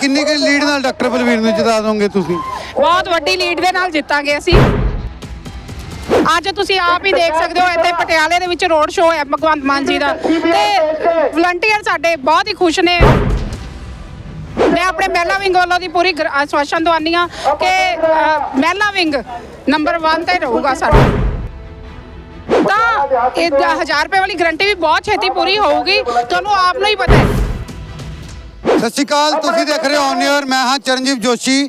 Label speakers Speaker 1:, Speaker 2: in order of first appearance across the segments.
Speaker 1: ਕਿੰਨੀ ਕੁ ਲੀਡ ਨਾਲ ਡਾਕਟਰ ਬਲਵੀਰ ਨੂੰ ਜਿਤਾ ਦੋਗੇ ਤੁਸੀਂ?
Speaker 2: ਬਹੁਤ ਵੱਡੀ ਲੀਡ ਦੇ ਨਾਲ ਜਿੱਤਾਂਗੇ ਅਸੀਂ। ਅੱਜ ਤੁਸੀਂ ਆਪ ਹੀ ਦੇਖ ਸਕਦੇ ਹੋ ਇੱਥੇ ਪਟਿਆਲੇ ਦੇ ਵਿੱਚ ਰੋਡ ਸ਼ੋਅ ਹੈ ਭਗਵੰਤ ਮਾਨ ਜੀ ਦਾ। ਤੇ ਵਲੰਟੀਅਰ ਸਾਡੇ ਬਹੁਤ ਹੀ ਖੁਸ਼ ਨੇ। ਮੈਂ ਆਪਣੇ ਮਹਿਲਾ ਵਿੰਗ ਵੱਲੋਂ ਦੀ ਪੂਰੀ ਗਰ- ਆਸ਼ਵਾਸਨ ਦਵਾਨੀ ਆ ਕਿ ਅ, ਮਹਿਲਾ ਵਿੰਗ ਨੰਬਰ 1 ਤੇ ਰਹੂਗਾ ਸਾਡਾ। ਤਾਂ ਇਹ 1000 ਰੁਪਏ ਵਾਲੀ ਗਰੰਟੀ ਵੀ ਬਹੁਤ ਛੇਤੀ ਪੂਰੀ ਹੋਊਗੀ। ਤੁਹਾਨੂੰ ਆਪ ਨੂੰ ਹੀ ਪਤਾ ਹੈ।
Speaker 1: ਸਤਿ ਸ਼੍ਰੀ ਅਕਾਲ ਤੁਸੀਂ ਦੇਖ ਰਹੇ ਹੋ ਔਨ 에ਅਰ ਮੈਂ ਹਾਂ ਚਰਨਜੀਤ ਜੋਸ਼ੀ।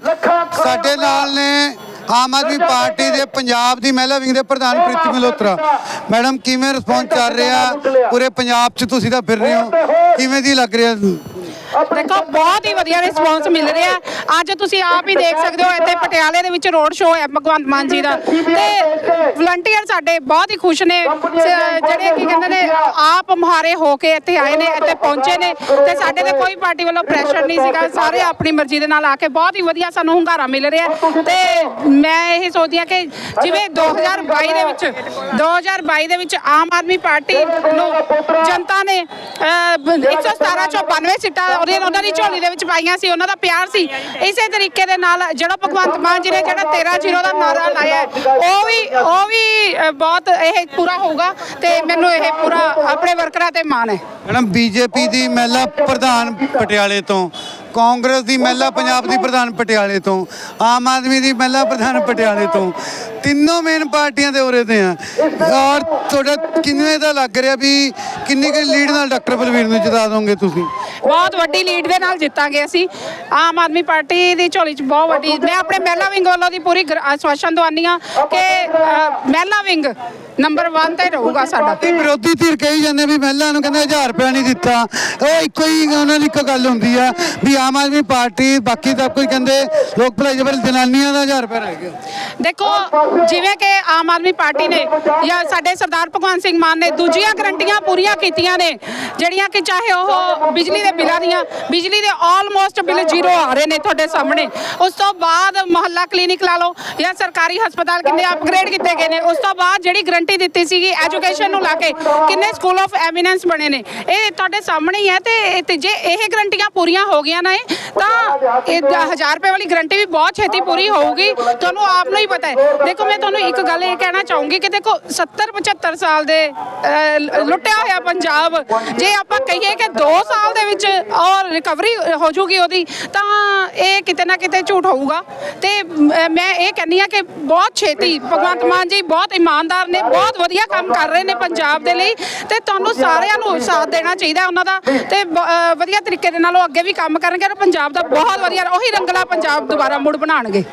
Speaker 1: ਸਾਡੇ ਨਾਲ ਨੇ ਆਮ ਆਦਮੀ ਪਾਰਟੀ ਦੇ ਪੰਜਾਬ ਦੀ ਮਹਿਲਾ ਵਿੰਗ ਦੇ ਪ੍ਰਧਾਨ ਪ੍ਰੀਤੀ ਮਲਹੋਤਰਾ ਮੈਡਮ ਕਿਵੇਂ ਰਿਸਪੌਂਸ ਚੱਲ ਰਿਹਾ? ਪੂਰੇ ਪੰਜਾਬ 'ਚ ਤੁਸੀਂ ਤਾਂ ਫਿਰ ਰਹੇ ਹੋ। ਕਿਵੇਂ ਦੀ ਲੱਗ ਰਿਹਾ?
Speaker 2: ਦੇਖੋ ਬਹੁਤ ਹੀ ਵਧੀਆ ਰਿਸਪੌਂਸ ਮਿਲ ਰਿਹਾ। ਅੱਜ ਤੁਸੀਂ ਆਪ ਹੀ ਦੇਖ ਸਕਦੇ ਹੋ ਇੱਥੇ ਪਟਿਆਲੇ ਦੇ ਵਿੱਚ ਰੋਡ ਸ਼ੋਅ ਹੈ ਭਗਵੰਤ ਮਾਨ ਜੀ ਦਾ। ਤੇ ਵਲੰਟੀਅਰ ਸਾਡੇ ਬਹੁਤ ਹੀ ਖੁਸ਼ ਨੇ। ਜਿਹੜੇ ਕੀ ਕਹਿੰਦੇ ਨੇ ਆਪ ਮੁਹਾਰੇ ਹੋ ਕੇ ਇੱਥੇ ਆਏ ਨੇ ਇੱਥੇ ਪਹੁੰਚੇ ਨੇ। ਤੇ ਸਾਡੇ ਤੇ ਕੋਈ ਪਾਰਟੀ ਵੱਲੋਂ ਪ੍ਰੈਸ਼ਰ ਨਹੀਂ ਸੀਗਾ। ਸਾਰੇ ਆਪਣੀ ਮਰਜ਼ੀ ਦੇ ਨਾਲ ਆ ਕੇ ਬਹੁਤ ਹੀ ਵਧੀਆ ਸਾਨੂੰ ਹੁੰਗਾਰਾ ਮਿਲ ਰਿਹਾ ਤੇ ਮੈਂ ਇਹ ਸੋਚਦੀ ਹਾਂ ਕਿ ਜਿਵੇਂ 2022 ਦੇ ਵਿੱਚ 2022 ਦੇ ਵਿੱਚ ਆਮ ਆਦਮੀ ਪਾਰਟੀ ਨੂੰ ਜਨਤਾ ਨੇ ਅਹ, ਬ- 117 ਚੋਂ 92 ਸੀਟਾਂ ਉਹਦੇ ਉਹਨਾਂ ਦੀ ਝੋਲੀ ਦੇ ਵਿੱਚ ਪਾਈਆਂ ਸੀ ਉਹਨਾਂ ਦਾ ਪਿਆਰ ਸੀ। ਇਸੇ ਤਰੀਕੇ ਦੇ ਨਾਲ ਜਿਹੜਾ ਭਗਵੰਤ ਮਾਨ ਜੀ ਨੇ ਜਿਹੜਾ 13 ਜ਼ੀਰੋ ਦਾ ਨਾਰਾ ਲਾਇਆ ਉਹ ਵੀ ਉਹ ਵੀ ਬਹੁਤ ਇਹ ਪੂਰਾ ਹੋਊਗਾ ਤੇ ਮੈਨੂੰ ਇਹ ਪੂਰਾ ਆਪਣੇ ਵਰਕਰਾਂ ਤੇ ਮਾਣ ਹੈ।
Speaker 1: ਮੈਡਮ, ਬੀਜੇਪੀ ਦੀ ਮਹਿਲਾ ਪ੍ਰਧਾਨ ਪਟਿਆਲੇ ਤੋਂ, ਕਾਂਗਰਸ ਦੀ ਮਹਿਲਾ ਪੰਜਾਬ ਦੀ ਪ੍ਰਧਾਨ ਪਟਿਆਲੇ ਤੋਂ, ਆਮ ਆਦਮੀ ਦੀ ਮਹਿਲਾ ਪ੍ਰਧਾਨ ਪਟਿਆਲੇ ਤੋਂ, ਤਿੰਨੋਂ ਮੇਨ ਪਾਰਟੀਆਂ ਦੇ ਉਰੇ ਤੇ ਆ। ਔਰ ਤੁਹਾਡਾ ਕਿੰਨੇ ਦਾ ਲੱਗ ਰਿਹਾ ਵੀ ਕਿੰਨੀ ਕੁ ਲੀਡ ਨਾਲ ਡਾਕਟਰ ਬਲਵੀਰ ਨੂੰ ਜਿਤਾ ਦੋਗੇ ਤੁਸੀਂ?
Speaker 2: ਬਹੁਤ ਵੱਡੀ ਲੀਡ ਦੇ ਨਾਲ ਜਿੱਤਾਂਗੇ ਅਸੀਂ। ਆਮ ਆਦਮੀ ਪਾਰਟੀ ਦੀ ਝੋਲੀ 'ਚ ਬਹੁਤ ਵੱਡੀ ਮੈਂ ਆਪਣੇ ਮਹਿਲਾ ਵਿੰਗ ਵੱਲੋਂ ਦੀ ਪੂਰੀ ਗਰ- ਆਸ਼ਵਾਸਨ ਦਵਾਨੀ ਆ ਕਿ ਅ, ਮਹਿਲਾ ਵਿੰਗ ਨੰਬਰ 1 ਤੇ ਰਹੂਗਾ ਸਾਡਾ।
Speaker 1: ਇਹ ਵਿਰੋਧੀ ਧਿਰ ਕਹੀ ਜਾਂਦੇ ਵੀ ਮਹਿਲਾ ਨੂੰ ਕਹਿੰਦੇ 1000 ਰੁਪਇਆ ਨਹੀਂ ਦਿੱਤਾ। ਉਹ ਇੱਕੋ ਹੀ ਉਹਨਾਂ ਦੀ ਇੱਕ ਗੱਲ ਹੁੰਦੀ ਆ ਵੀ ਆਮ ਆਦਮੀ ਪਾਰਟੀ ਬਾਕੀ ਸਭ ਕੋਈ ਕਹਿੰਦੇ ਲੋਕ ਭਲਾਈ ਜਬਰ ਜਨਾਨੀਆਂ ਦਾ 1000 ਰੁਪਇਆ ਰਹਿ ਗਿਆ।
Speaker 2: ਦੇਖੋ ਜਿਵੇਂ ਕਿ ਆਮ ਆਦਮੀ ਪਾਰਟੀ ਨੇ ਜਾਂ ਸਾਡੇ ਸਰਦਾਰ ਭਗਵੰਤ ਸਿੰਘ ਮਾਨ ਨੇ ਦੂਜੀਆਂ ਗਰੰਟੀਆਂ ਪੂਰੀਆਂ ਕੀਤੀਆਂ ਨੇ ਜਿਹੜੀਆਂ ਕਿ ਚਾਹੇ ਉਹ ਬਿਜਲੀ ਦੇ ਬਿੱਲਾਂ ਦੀਆਂ ਬਿਜਲੀ ਦੇ ਆਲਮੋਸਟ ਬਿੱਲ ਜ਼ੀਰੋ ਆ ਰਹੇ ਨੇ ਤੁਹਾਡੇ ਸਾਹਮਣੇ। ਉਸ ਤੋਂ ਬਾਅਦ ਮੁਹੱਲਾ ਕਲੀਨਿਕ ਲਾ ਲਓ ਜਾਂ ਸਰਕਾਰੀ ਹਸਪਤਾਲ ਕਿੰਨੇ ਅਪਗ੍ਰੇਡ ਕੀਤੇ ਗਏ ਨੇ। ਉਸ ਤੋਂ ਬਾਅਦ ਜਿਹੜੀ ਗਰੰਟੀ ਦਿੱਤੀ ਸੀਗੀ ਐਜੂਕੇਸ਼ਨ ਨੂੰ ਲਾ ਕੇ ਕਿੰਨੇ ਸਕੂਲ ਆਫ ਐਮੀਨੈਂਸ ਬਣੇ ਨੇ। ਇਹ ਤੁਹਾਡੇ ਸਾਹਮਣੇ ਹੀ ਹੈ ਤੇ ਤੇ ਜੇ ਇਹ ਗਰੰਟੀਆਂ ਪੂਰੀਆਂ ਹੋ ਗਈਆਂ ਨੇ ਤਾਂ ਇਹ 1000 ਰੁਪਏ ਵਾਲੀ ਗਰੰਟੀ ਵੀ ਬਹੁਤ ਛੇਤੀ ਪੂਰੀ ਹੋਊਗੀ। ਤੁਹਾਨੂੰ ਆਪ ਨੂੰ ਹੀ ਪਤਾ ਹੈ। ਦੇਖੋ ਮੈਂ ਤੁਹਾਨੂੰ ਇੱਕ ਗੱਲ ਇਹ ਕਹਿਣਾ ਚਾਹੂੰਗੀ ਕਿ ਦੇਖੋ 70 75 ਸਾਲ ਦੇ ਅਹ, ਲੁੱਟਿਆ ਹੋਇਆ ਪੰਜਾਬ ਜੇ ਆਪਾਂ ਕਹੀਏ ਕਿ 2 ਸਾਲ ਦੇ ਵਿੱਚ 'ਚ ਔਰ ਰਿਕਵਰੀ ਹੋ ਜੂਗੀ ਉਹਦੀ, ਤਾਂ ਇਹ ਕਿਤੇ ਨਾ ਕਿਤੇ ਝੂਠ ਹੋਊਗਾ। ਤੇ ਮ- ਮੈਂ ਇਹ ਕਹਿੰਨੀ ਆ ਕਿ ਬਹੁਤ ਛੇਤੀ ਭਗਵੰਤ ਮਾਨ ਜੀ ਬਹੁਤ ਇਮਾਨਦਾਰ ਨੇ, ਬਹੁਤ ਵਧੀਆ ਕੰਮ ਕਰ ਰਹੇ ਨੇ ਪੰਜਾਬ ਦੇ ਲਈ, ਤੇ ਤੁਹਾਨੂੰ ਸਾਰਿਆਂ ਨੂੰ ਸਾਥ ਦੇਣਾ ਚਾਹੀਦਾ ਉਹਨਾਂ ਦਾ, ਤੇ ਬ- ਵਧੀਆ ਤਰੀਕੇ ਦੇ ਨਾਲ ਉਹ ਅੱਗੇ ਵੀ ਕੰਮ ਕਰਨਗੇ ਔਰ ਪੰਜਾਬ ਦਾ ਬਹੁਤ ਵਧੀਆ, ਉਹੀ ਰੰਗਲਾ ਪੰਜਾਬ ਦੁਬਾਰਾ ਮੁੜ ਬਣਾਉਣਗੇ।